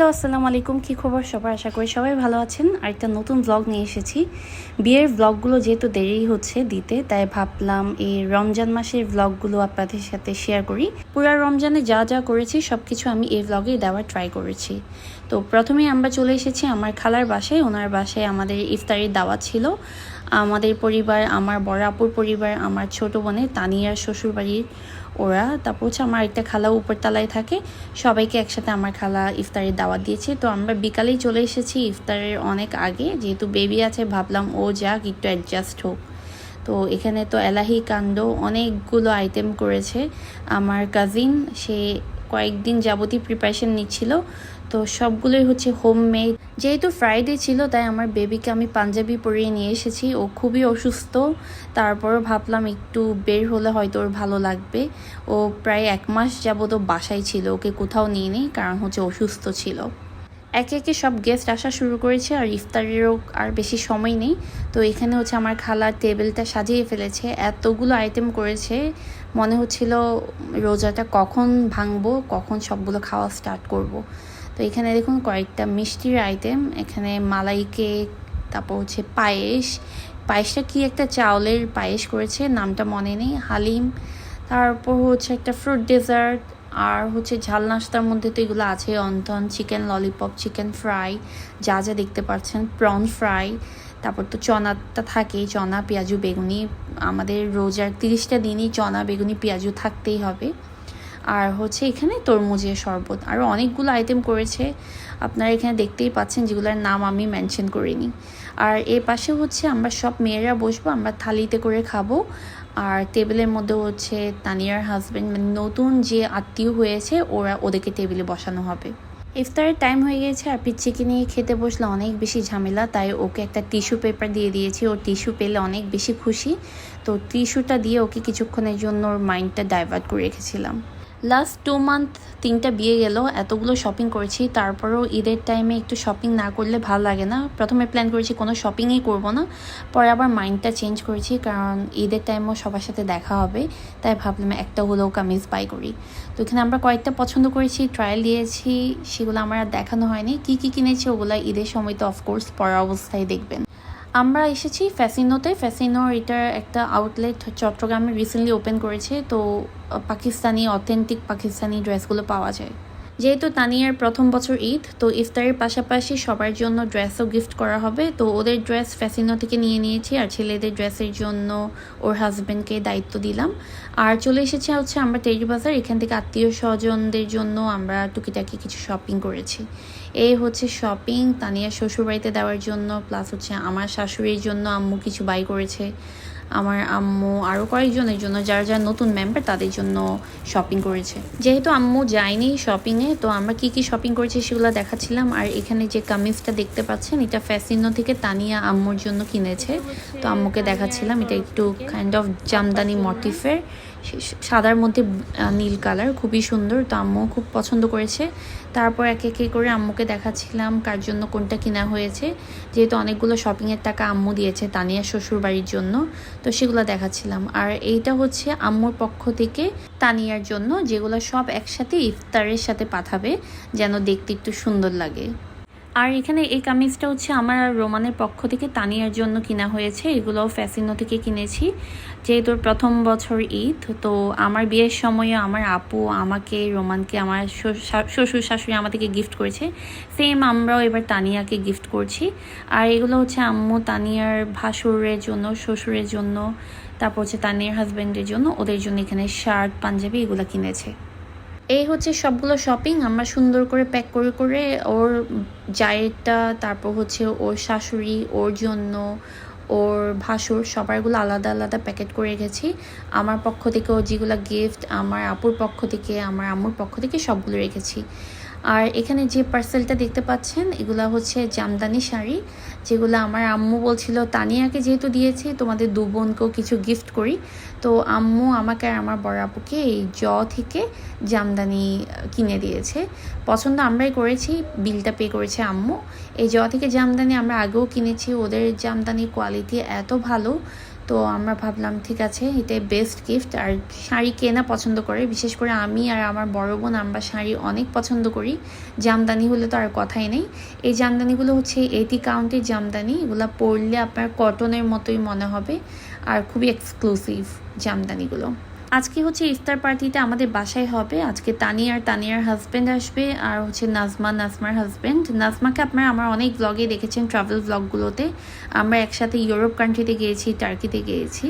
Hello, আসসালামু আলাইকুম। কী খবর? সবার আশা করি সবাই ভালো আছেন। আর একটা নতুন ব্লগ নিয়ে এসেছি। বিয়ের ব্লগগুলো যেহেতু দেরি হচ্ছে দিতে, তাই ভাবলাম এই রমজান মাসের ব্লগগুলো আপনাদের সাথে শেয়ার করি। পুরা রমজানে যা যা করেছি সব কিছু আমি এই ব্লগে দেওয়ার ট্রাই করেছি। তো প্রথমেই আমরা চলে এসেছি আমার খালার বাসায়। ওনার বাসায় আমাদের ইফতারির দাওয়াত ছিল। আমাদের পরিবার, আমার বড় আপুর পরিবার, আমার ছোট বোনের, তানিয়ার শ্বশুরবাড়ির ওরা। তারপর হচ্ছে আমার একটা খালা উপরতলায় থাকে। সবাইকে একসাথে আমার খালা ইফতারের দাওয়াত দিয়েছে। তো আমরা বিকালেই চলে এসেছি ইফতারের অনেক আগে। যেহেতু বেবি আছে, ভাবলাম ও যাক, একটু অ্যাডজাস্ট হোক। তো এখানে তো এলাহি, কাণ্ড, অনেকগুলো আইটেম করেছে। আমার কাজিন সে কয়েকদিন যাবতীয় প্রিপারেশন নিচ্ছিল। তো সবগুলোই হচ্ছে হোমমেড যেহেতু ফ্রাইডে ছিল, তাই আমার বেবিকে আমি পাঞ্জাবি পরিয়ে নিয়ে এসেছি। ও খুবই অসুস্থ। তারপরও ভাবলাম একটু বের হলে হয়তো ওর ভালো লাগবে। ও প্রায় এক মাস যাবত বাসায় ছিল। ওকে কোথাও নিয়ে নেই, কারণ হচ্ছে অসুস্থ ছিল। একে একে সব গেস্ট আসা শুরু করেছে, আর ইফতারেরও আর বেশি সময় নেই। তো এখানে হচ্ছে আমার খালা টেবিলটা সাজিয়ে ফেলেছে। এতগুলো আইটেম করেছে। মনে হচ্ছিল, রোজাটা কখন ভাঙবো? কখন সবগুলো খাওয়া স্টার্ট করব। তো এখানে দেখুন কয়েকটা মিষ্টির আইটেম এখানে মালাই কেক তারপর হচ্ছে পায়েস। পায়েসটা কি একটা চাউলের পায়েস করেছে, নামটা মনে নেই, হালিম। তারপর হচ্ছে একটা ফ্রুট ডেজার্ট আর হচ্ছে ঝাল নাস্তার মধ্যে তো এগুলো আছে, অন্তন চিকেন ললিপপ চিকেন ফ্রাই যা যা দেখতে পাচ্ছেন প্রন ফ্রাই তারপর তো চনাটা থাকেই চনা, পেঁয়াজু, বেগুনি। আমাদের রোজার তিরিশটা দিনই চনা, বেগুনি, পেঁয়াজু থাকতেই হবে। আর হচ্ছে এখানে তরমুজের শরবত। আরও অনেকগুলো আইটেম করেছে। আপনারা এখানে দেখতেই পাচ্ছেন যেগুলোর নাম আমি মেনশন করিনি। আর এর পাশে হচ্ছে আমরা সব মেয়েরা বসবো, আমরা থালিতে করে খাব। আর টেবিলের মধ্যে হচ্ছে তানিয়ার হাজব্যান্ড মানে নতুন যে আত্মীয় হয়েছে, ওরা ওদেরকে টেবিলে বসানো হবে। ইফতারের টাইম হয়ে গেছে আর পিচ্ছিকে নিয়ে খেতে বসলে অনেক বেশি ঝামেলা, তাই ওকে একটা টিস্যু পেপার দিয়ে দিয়েছি। ওর টিস্যু পেলে অনেক বেশি খুশি। তো টিস্যুটা দিয়ে ওকে কিছুক্ষণের জন্য ওর মাইন্ডটা ডাইভার্ট করে রেখেছিলাম। লাস্ট টু মান্থ তিনটা বিয়ে গেল, এতগুলো শপিং করেছি, তারপরেও ঈদের টাইমে একটু শপিং না করলে ভালো লাগে না। প্রথমে প্ল্যান করেছি কোনো শপিংই করব না, পরে আবার মাইন্ডটা চেঞ্জ করেছি, কারণ ঈদের টাইমও সবার সাথে দেখা হবে, তাই ভাবলাম একটা হলেও কামিজ বাই করি। তো এখানে আমরা কয়েকটা পছন্দ করেছি ট্রায়াল দিয়েছি, সেগুলো আমার আর দেখানো হয়নি। কী কী কিনেছি ওগুলো ঈদের সময় তো অফকোর্স পরা অবস্থায় দেখবেন। আমরা এসেছি ফ্যাসিনোতে। ফ্যাসিনোর এটার একটা আউটলেট চট্টগ্রামে রিসেন্টলি ওপেন করেছে। তো পাকিস্তানি অথেন্টিক পাকিস্তানি ড্রেসগুলো পাওয়া যায়। যেহেতু তানিয়ার প্রথম বছর ঈদ, তো ইফতারের পাশাপাশি সবার জন্য ড্রেসও গিফট করা হবে। তো ওদের ড্রেস ফ্যাসিনো থেকে নিয়ে নিয়েছি আর ছেলেদের ড্রেসের জন্য ওর হাজব্যান্ডকে দায়িত্ব দিলাম। আর চলে এসেছে হচ্ছে আমরা টেরি বাজার এখান থেকে আত্মীয় স্বজনদের জন্য আমরা টুকিটাকি কিছু শপিং করেছি। এই হচ্ছে শপিং তানিয়া শ্বশুরবাড়িতে দেওয়ার জন্য প্লাস হচ্ছে আমার শাশুড়ির জন্য আম্মু কিছু বাই করেছে। আমার আম্মু আরও কয়েকজনের জন্য, যারা যারা নতুন মেম্বার তাদের জন্য শপিং করেছে। যেহেতু আম্মু যায়নি শপিংয়ে তো আমরা কি কি শপিং করেছি সেগুলো দেখাচ্ছিলাম। আর এখানে যে কামিজটা দেখতে পাচ্ছেন, এটা ফ্যাসিনো থেকে তানিয়া আম্মুর জন্য কিনেছে। তো আম্মুকে দেখাচ্ছিলাম, এটা একটু কাইন্ড অফ জামদানি মটিফের সাদার মধ্যে নীল কালার, খুবই সুন্দর। তো আম্মু খুব পছন্দ করেছে। তারপর এক একে করে আম্মুকে দেখাচ্ছিলাম কার জন্য কোনটা কিনা হয়েছে। যেহেতু অনেকগুলো শপিংয়ের টাকা আম্মু দিয়েছে তানিয়া শ্বশুর বাড়ির জন্য, তো সেগুলো দেখাচ্ছিলাম। আর এইটা হচ্ছে আম্মুর পক্ষ থেকে তানিয়ার জন্য, যেগুলো সব একসাথে ইফতারের সাথে পাঠাবে, যেন দেখতে একটু সুন্দর লাগে। আর এখানে এই কামিজটা হচ্ছে আমার রোমানের পক্ষ থেকে তানিয়ার জন্য কিনা হয়েছে। এগুলো ফ্যাসিনো থেকে কিনেছি। যেহেতু প্রথম বছর ঈদ, তো আমার বিয়ের সময়ে আমার আপু আমাকে, রোমানকে, আমার শ্বশুর শাশুড়ি আমাদেরকে গিফট করেছে। সেম আমরাও এবার তানিয়াকে গিফট করছি। আর এগুলো হচ্ছে আম্মু তানিয়ার ভাসুরের জন্য, শ্বশুরের জন্য, তারপর হচ্ছে তানিয়ার হাজব্যান্ডের জন্য, ওদের জন্য এখানে শার্ট, পাঞ্জাবি এগুলো কিনেছে। এই হচ্ছে সবগুলো শপিং আমরা সুন্দর করে প্যাক করে করে ওর জায়েরটা, তারপর হচ্ছে ওর শাশুড়ি, ওর জন্য, ওর ভাসুর সবারগুলো আলাদা আলাদা প্যাকেট করে রেখেছি। আমার পক্ষ থেকে ও যেগুলো গিফট আমার আপুর পক্ষ থেকে, আমার আম্মুর পক্ষ থেকে সবগুলো রেখেছি। আর এখানে যে পার্সেলটা দেখতে পাচ্ছেন, এগুলো হচ্ছে জামদানি শাড়ি, যেগুলো আমার আম্মু বলছিল, তানিয়াকে যেহেতু দিয়েছে, তোমাদের দু বোনকেও কিছু গিফট করি। তো আম্মু আমাকে আর আমার বড় আপুকে এই জ থেকে জামদানি কিনে দিয়েছে। পছন্দ আমরাই করেছি, বিলটা পে করেছে আম্মু। এই জ থেকে জামদানি আমরা আগেও কিনেছি, ওদের জামদানি কোয়ালিটি এত ভালো। তো আমরা ভাবলাম, ঠিক আছে এটাই বেস্ট গিফট আর শাড়ি কেনা পছন্দ করে, বিশেষ করে আমি আর আমার বড় বোন আমরা শাড়ি অনেক পছন্দ করি। জামদানি হলে তো আর কথাই নেই। এই জামদানিগুলো হচ্ছে এটি কাউন্টের জামদানি। এগুলো পরলে আপনার কটনের মতোই মনে হবে। আর খুবই এক্সক্লুসিভ জামদানিগুলো। আজকে হচ্ছে ইফতার পার্টিটা আমাদের বাসায় হবে। আজকে তানি আর তানিয়ার হাজব্যান্ড আসবে আর হচ্ছে নাজমা, নাজমার হাজব্যান্ড নাজমাকে আপনারা আমার অনেক ব্লগে দেখেছেন ট্রাভেল ব্লগগুলোতে আমরা একসাথে ইউরোপ কান্ট্রিতে গিয়েছি টার্কিতে গিয়েছি।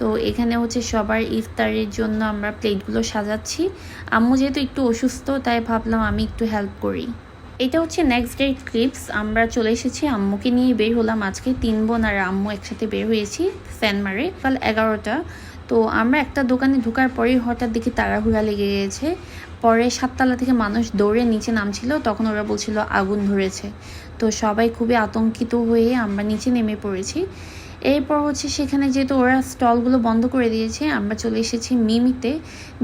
তো এখানে হচ্ছে সবার ইফতারের জন্য আমরা প্লেটগুলো সাজাচ্ছি। আম্মু যেহেতু একটু অসুস্থ, তাই ভাবলাম আমি একটু হেল্প করি। এটা হচ্ছে নেক্সট ডে ক্লিপস আমরা চলে এসেছি, আম্মুকে নিয়ে বের হলাম। আজকে তিন বোন আর আম্মু একসাথে বের হয়েছি স্যানমারে কাল এগারোটা। তো আমরা একটা দোকানে ঢোকার পরেই হঠাৎ দেখি তাড়াহুড়া লেগে গিয়েছে পরে সাততলা থেকে মানুষ দৌড়ে নিচে নামছিল, তখন ওরা বলছিল আগুন ধরেছে। তো সবাই খুবই আতঙ্কিত হয়ে আমরা নিচে নেমে পড়েছি। এরপর হচ্ছে সেখানে যেহেতু ওরা স্টলগুলো বন্ধ করে দিয়েছে, আমরা চলে এসেছি মিমিতে।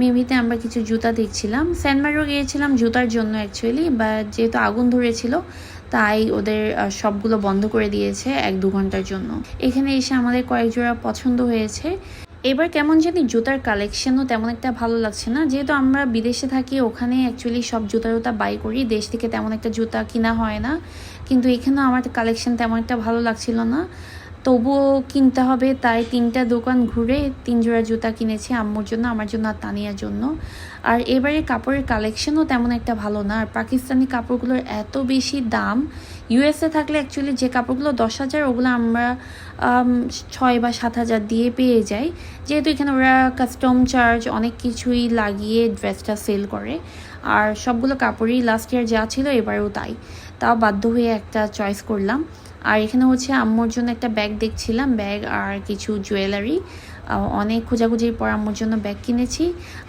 মিমিতে আমরা কিছু জুতা দেখছিলাম। স্যানমারও গিয়েছিলাম জুতার জন্য অ্যাকচুয়ালি বা যেহেতু আগুন ধরেছিল, তাই ওদের সবগুলো বন্ধ করে দিয়েছে এক দু ঘণ্টার জন্য। এখানে এসে আমাদের কয়েক জোড়া পছন্দ হয়েছে। এবার কেমন জানি জুতার কালেকশনও তেমন একটা ভালো লাগছে না। যেহেতু আমরা বিদেশে থাকি, ওখানে অ্যাকচুয়ালি সব জুতা জুতা বাই করি। দেশ থেকে তেমন একটা জুতা কিনা হয় না। কিন্তু এখানেও আমার কালেকশন তেমন একটা ভালো লাগছিল না। তবুও কিনতে হবে, তাই তিনটা দোকান ঘুরে তিন জোড়া জুতা কিনেছি আম্মুর জন্য, আমার জন্য আর তানিয়ার জন্য। আর এবারে কাপড়ের কালেকশনও তেমন একটা ভালো না। আর পাকিস্তানি কাপড়গুলোর এত বেশি দাম ইউএসএ থাকলে অ্যাকচুয়ালি যে কাপড়গুলো দশ হাজার, ওগুলো আমরা ছয় বা সাত হাজার দিয়ে পেয়ে যাই। যেহেতু এখানে ওরা কাস্টম চার্জ অনেক কিছুই লাগিয়ে ড্রেসটা সেল করে। আর সবগুলো কাপড়ই লাস্ট ইয়ার যা ছিল এবারেও তাই। তা বাধ্য হয়ে একটা চয়েস করলাম। আর এখানে হচ্ছে আম্মুর জন্য একটা ব্যাগ দেখছিলাম, ব্যাগ আর কিছু জুয়েলারি অনেক খোঁজাখুঁজির পর আম্মুর জন্য ব্যাগ কিনেছি।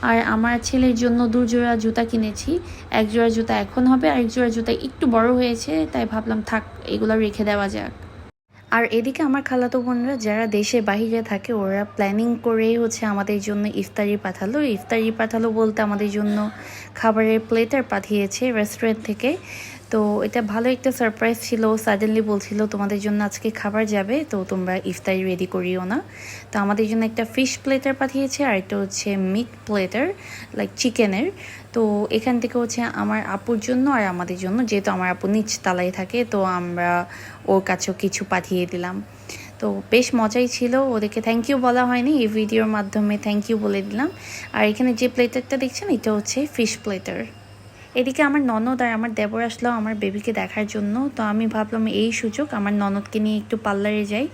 আর আমার ছেলের জন্য দু জোড়া জুতা কিনেছি। এক জোড়া জুতা এখন হবে আর এক জোড়া জুতা একটু বড় হয়েছে, তাই ভাবলাম থাক, এগুলো রেখে দেওয়া যাক। আর এদিকে আমার খালাতো বোনরা যারা দেশে বাহিরে থাকে, ওরা প্ল্যানিং করে হচ্ছে আমাদের জন্য ইফতারি পাঠালো। ইফতারি পাঠালো বলতে আমাদের জন্য খাবারের প্লেটার পাঠিয়েছে রেস্টুরেন্ট থেকে। তো এটা ভালো একটা সারপ্রাইজ ছিল। সাডেনলি বলছিল, তোমাদের জন্য আজকে খাবার যাবে, তো তোমরা ইফতারি রেডি করিও না। তো আমাদের জন্য একটা ফিশ প্লেটার পাঠিয়েছে, আর একটা হচ্ছে মিট প্লেটার লাইক চিকেনের তো এখান থেকে হচ্ছে আমার আপুর জন্য আর আমাদের জন্য, যেহেতু আমার আপু নিচ তালায় থাকে, তো আমরা ওর কাছেও কিছু পাঠিয়ে দিলাম। তো বেশ মজাই ছিল, ওদেরকে থ্যাংক ইউ বলা হয়নি, এই ভিডিওর মাধ্যমে থ্যাংক ইউ বলে দিলাম। আর এখানে যে প্লেটারটা দেখছেন, এটা হচ্ছে ফিশ প্লেটার এদিকে আমার ননদ আর আমার দেবর আসলো আমার বেবিকে দেখার জন্য। তো আমি ভাবলাম এই সুযোগ, আমার ননদকে নিয়ে একটু পার্লারে যাই।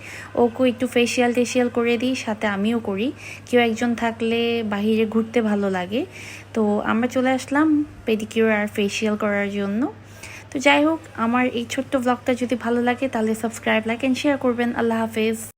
ওকে একটু ফেসিয়াল টেসিয়াল করে দিই, সাথে আমিও করি। কেউ একজন থাকলে বাহিরে ঘুরতে ভালো লাগে। তো আমরা চলে আসলাম পেডিকিউর আর ফেসিয়াল করার জন্য। তো যাই হোক, আমার এই ছোট্ট ব্লগটা যদি ভালো লাগে তাহলে সাবস্ক্রাইব লাইক অ্যান্ড শেয়ার করবেন। আল্লাহ হাফেজ।